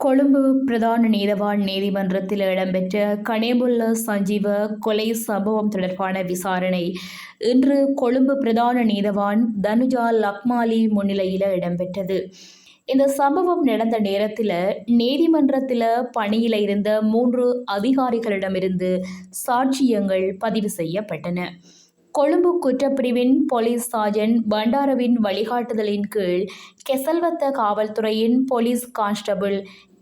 கொழும்பு பிரதான நீதவான் நீதிமன்றத்தில் இடம்பெற்ற கனேபுல்ல சஞ்சீவ கொலை சம்பவம் தொடர்பான விசாரணை. இன்று கொழும்பு பிரதான நீதவான் தனுஜா லக்மாலி முன்னிலையில் இடம்பெற்றது. இந்த சம்பவம் நடந்த நேரத்தில் நீதிமன்றத்தில் பணியில் இருந்த மூன்று அதிகாரிகளிடமிருந்து சாட்சியங்கள் பதிவு செய்யப்பட்டன. கொழும்பு குற்றப்பிரிவின் போலீஸ் சார்ஜன் பண்டாரவின் வழிகாட்டுதலின் கீழ் கெசல்வத்த காவல்துறையின் போலீஸ் கான்ஸ்டபிள்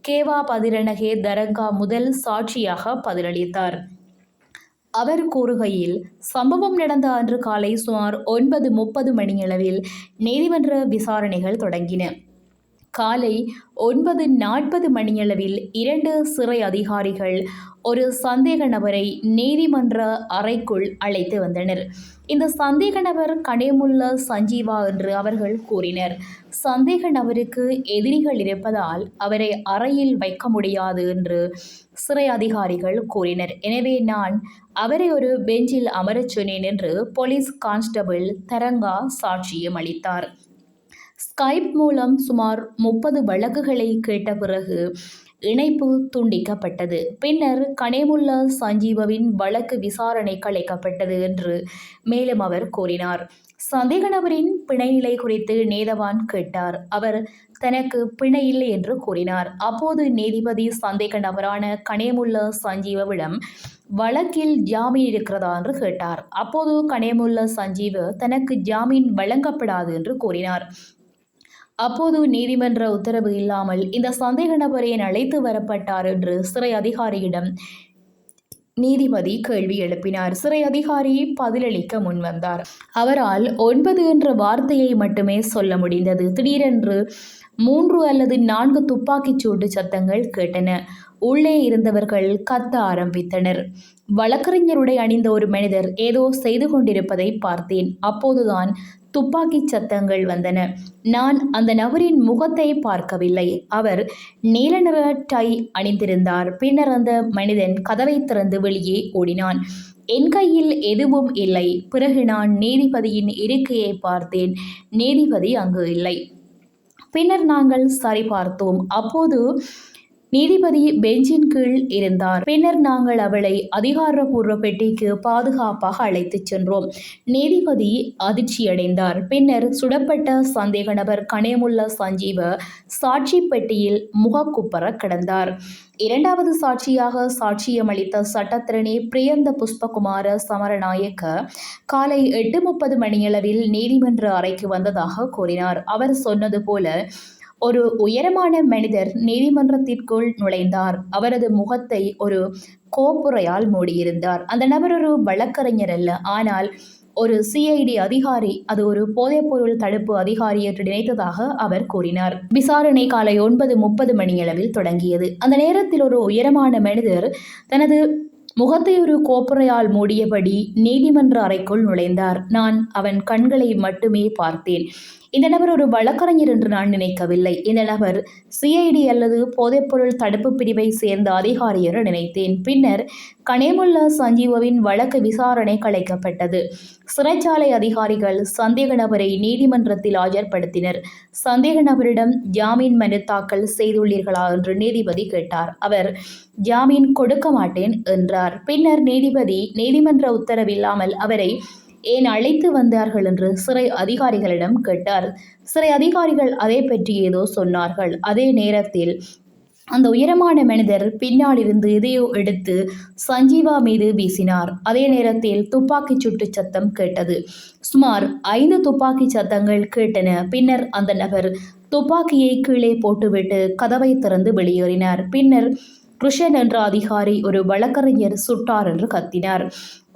கேவா பதிரணகே தரங்கா முதல் சாட்சியாக பதிலளித்தார். அவர் கூறுகையில் சம்பவம் நடந்த அன்று காலை சுமார் ஒன்பது முப்பது மணியளவில் நீதிமன்ற விசாரணைகள் தொடங்கின. காலை ஒன்பது நாற்பது மணியளவில் இரண்டு சிறை அதிகாரிகள் ஒரு சந்தேக நபரை நீதிமன்ற அறைக்குள் அழைத்து வந்தனர். இந்த சந்தேக நபர் கனேமுல்ல சஞ்சீவா என்று அவர்கள் கூறினர். சந்தேக நபருக்கு எதிரிகள் இருப்பதால் அவரை அறையில் வைக்க முடியாது என்று சிறை அதிகாரிகள் கூறினர். எனவே நான் அவரை ஒரு பெஞ்சில் அமரச் சொன்னேன் என்று போலீஸ் கான்ஸ்டபிள் தரங்கா சாட்சியம் அளித்தார். ஸ்கைப் மூலம் சுமார் முப்பது வழக்குகளை கேட்ட பிறகு இணைப்பு துண்டிக்கப்பட்டது. பின்னர் கனேமுல்லா சஞ்சீவவின் வழக்கு விசாரணை கலைக்கப்பட்டது என்று மேலும் அவர் கூறினார். சந்தேக நபரின் பிணைநிலை குறித்து நேதவான் கேட்டார். அவர் தனக்கு பிணை இல்லை என்று கூறினார். அப்போது நீதிபதி சந்தேக நபரான கனேமுல்லா சஞ்சீவவிடம் வழக்கில் ஜாமீன் இருக்கிறதா? என்று கேட்டார். அப்போது கனேமுல்லா சஞ்சீவ தனக்கு ஜாமீன் வழங்கப்படாது என்று கூறினார். அப்போது நீதிமன்ற உத்தரவு இல்லாமல் இந்த சந்தேக நபர் ஏன் அழைத்து வரப்பட்டார் என்று சிறை அதிகாரியிடம் நீதிபதி கேள்வி எழுப்பினார். சிறை அதிகாரி பதிலளிக்க முன்வந்தார் அவரால் ஒன்பது என்ற வார்த்தையை மட்டுமே சொல்ல முடிந்தது. திடீரென்று மூன்று அல்லது நான்கு துப்பாக்கிச் சூட்டு சத்தங்கள் கேட்டன. உள்ளே இருந்தவர்கள் கத்த ஆரம்பித்தனர். வழக்கறிஞருடைய அணிந்த ஒரு மனிதர் ஏதோ செய்து கொண்டிருப்பதை பார்த்தேன். அப்போதுதான் துப்பாக்கி சத்தங்கள் வந்தன. நான் அந்த நபரின் முகத்தை பார்க்கவில்லை. அவர் நீல நிற டை அணிந்திருந்தார். பின்னர் அந்த மனிதன் கதவை திறந்து வெளியே ஓடினான். என் கையில் எதுவும் இல்லை. பிறகு நான் நீதிபதியின் இருக்கையை பார்த்தேன். நீதிபதி அங்கு இல்லை. பின்னர் நாங்கள் சரிபார்த்தோம். அப்போது நீதிபதி பெஞ்சின் கீழ் இருந்தார். பின்னர் நாங்கள் அவளை அதிகாரப்பூர்வ பெட்டிக்கு பாதுகாப்பாக அழைத்துச் சென்றோம். நீதிபதி அதிர்ச்சியடைந்தார். பின்னர் சுடப்பட்ட சந்தேக நபர் கனேமுல்லா சஞ்சீவ சாட்சி பெட்டியில் முகக்குப்பர கிடந்தார். இரண்டாவது சாட்சியாக சாட்சியமளித்த சட்டத்திரணி பிரியந்த புஷ்பகுமார சமரநாயக்க காலை எட்டு முப்பது மணியளவில் நீதிமன்ற அறைக்கு வந்ததாக கூறினார். அவர் சொன்னது போல ஒரு உயரமான மனிதர் நீதிமன்றத்திற்குள் நுழைந்தார். அவரது முகத்தை ஒரு கோப்புறையால் மூடியிருந்தார். அந்த நபர் ஒரு வழக்கறிஞர் அல்ல. ஆனால் ஒரு சிஐடி அதிகாரி அது ஒரு போதைப்பொருள் தடுப்பு அதிகாரி என்று நினைத்ததாக அவர் கூறினார். விசாரணை காலை ஒன்பது முப்பது மணியளவில் தொடங்கியது. அந்த நேரத்தில் ஒரு உயரமான மனிதர் தனது முகத்தை ஒரு கோப்புறையால் மூடியபடி நீதிமன்ற அறைக்குள் நுழைந்தார். நான் அவன் கண்களை மட்டுமே பார்த்தேன். இந்த நபர் ஒரு வழக்கறிஞர் என்று நான் நினைக்கவில்லை. இந்த நபர் சிஐடி அல்லது போதைப்பொருள் தடுப்பு பிரிவை சேர்ந்த அதிகாரி என்று நினைத்தேன். பின்னர் கனேமுல்லா சஞ்சீவவின் வழக்கு விசாரணை கலைக்கப்பட்டது. சிறைச்சாலை அதிகாரிகள் சந்தேக நபரை நீதிமன்றத்தில் ஆஜர்படுத்தினர். சந்தேக நபரிடம் ஜாமீன் மனு தாக்கல் செய்துள்ளீர்களா? என்று நீதிபதி கேட்டார். அவர் ஜாமீன் கொடுக்க மாட்டேன் என்றார். பின்னர் நீதிபதி நீதிமன்ற உத்தரவில்லாமல் அவரை ஏன் அழைத்து வந்தார்கள் என்று சிறை அதிகாரிகளிடம் கேட்டார். சிறை அதிகாரிகள் அதை பற்றி ஏதோ சொன்னார்கள். அதே நேரத்தில் அந்த உயரமான மனிதர் பின்னாலிருந்து எதையோ எடுத்து சஞ்சீவா மீது வீசினார். அதே நேரத்தில் துப்பாக்கி சுட்டு சத்தம் கேட்டது. சுமார் ஐந்து துப்பாக்கி சத்தங்கள் கேட்டன. பின்னர் அந்த நபர் துப்பாக்கியை கீழே போட்டுவிட்டு கதவை திறந்து வெளியேறினார். பின்னர் கிருஷ்ணன் என்ற அதிகாரி ஒரு வழக்கறிஞர் சுட்டார் என்று கத்தினார்.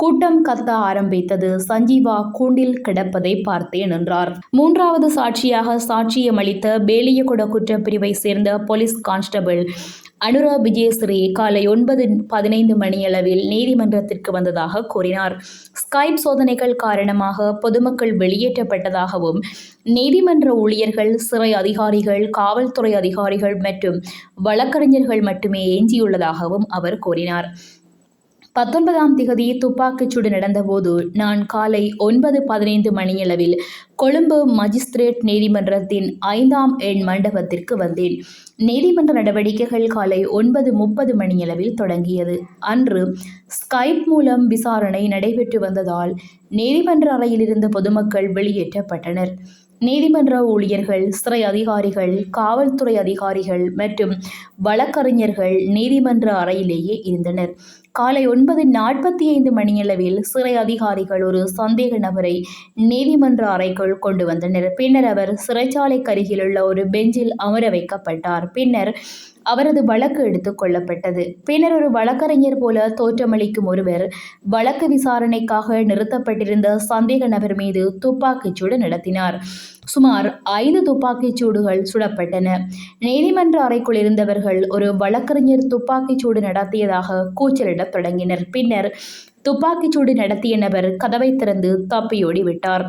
கூட்டம் கத்த ஆரம்பித்தது. சஞ்சீவா கூண்டில் கிடப்பதை பார்த்தேன் என்றார் மூன்றாவது சாட்சியாக சாட்சியமளித்த பேலியகுட குற்றப்பிரிவை சேர்ந்த போலீஸ் கான்ஸ்டபிள் அனுரா விஜயஸ்ரீ காலை ஒன்பது பதினைந்து மணியளவில் நீதிமன்றத்திற்கு வந்ததாக கூறினார். ஸ்கைப் சோதனைகள் காரணமாக பொதுமக்கள் வெளியேற்றப்பட்டதாகவும் நீதிமன்ற ஊழியர்கள் சிறை அதிகாரிகள் காவல்துறை அதிகாரிகள் மற்றும் வழக்கறிஞர்கள் மட்டுமே எஞ்சியுள்ளதாகவும் அவர் கூறினார். பத்தொன்பதாம் திகதி துப்பாக்கிச்சூடு நடந்தபோது நான் காலை ஒன்பது பதினைந்து மணியளவில் கொழும்பு மஜிஸ்திரேட் நீதிமன்றத்தின் ஐந்தாம் எண் மண்டபத்திற்கு வந்தேன். நீதிமன்ற நடவடிக்கைகள் காலை ஒன்பது முப்பது மணியளவில் தொடங்கியது. அன்று ஸ்கைப் மூலம் விசாரணை நடைபெற்று வந்ததால் நீதிமன்ற அறையில் இருந்த பொதுமக்கள் வெளியேற்றப்பட்டனர். நீதிமன்ற ஊழியர்கள் சிறை அதிகாரிகள் காவல்துறை அதிகாரிகள் மற்றும் வழக்கறிஞர்கள் நீதிமன்ற அறையிலேயே இருந்தனர். காலை ஒன்பது நாற்பத்தி ஐந்து மணியளவில் சிறை அதிகாரிகள் ஒரு சந்தேக நபரை நீதிமன்ற அறைக்குள் கொண்டு வந்தனர். பின்னர் அவர் சிறைச்சாலைக்கு அருகிலுள்ள ஒரு பெஞ்சில் அமர வைக்கப்பட்டார். பின்னர் அவரது வழக்கு எடுத்துக் கொள்ளப்பட்டது. பின்னர் ஒரு வழக்கறிஞர் போல தோற்றமளிக்கும் ஒருவர் வழக்கு விசாரணைக்காக நிறுத்தப்பட்டிருந்த சந்தேக நபர் மீது துப்பாக்கிச்சூடு நடத்தினார். சுமார் ஐந்து துப்பாக்கிச் சூடுகள் சுடப்பட்டன. நீதிமன்ற அறைக்குள் இருந்தவர்கள் ஒரு வழக்கறிஞர் துப்பாக்கிச் சூடு நடத்தியதாக கூச்சலிடத் தொடங்கினர். பின்னர் துப்பாக்கிச் சூடு நடத்திய நபர் கதவை திறந்து தப்பியோடி விட்டார்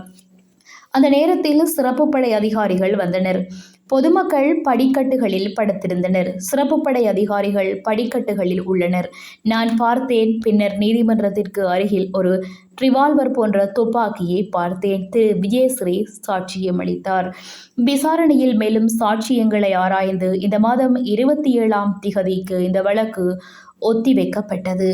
அந்த நேரத்தில் சிறப்பு படை அதிகாரிகள் வந்தனர். பொதுமக்கள் படிக்கட்டுகளில் படுத்திருந்தனர். சிறப்பு படை அதிகாரிகள் படிக்கட்டுகளில் உள்ளனர். நான் பார்த்தேன். பின்னர் நீதிமன்றத்திற்கு அருகில் ஒரு ரிவால்வர் போன்ற துப்பாக்கியை பார்த்தேன். திரு. விஜயஸ்ரீ சாட்சியம் அளித்தார் விசாரணையில் மேலும் சாட்சியங்களை ஆராய்ந்து இந்த மாதம் இருபத்தி ஏழாம் திகதிக்கு இந்த வழக்கு ஒத்திவைக்கப்பட்டது.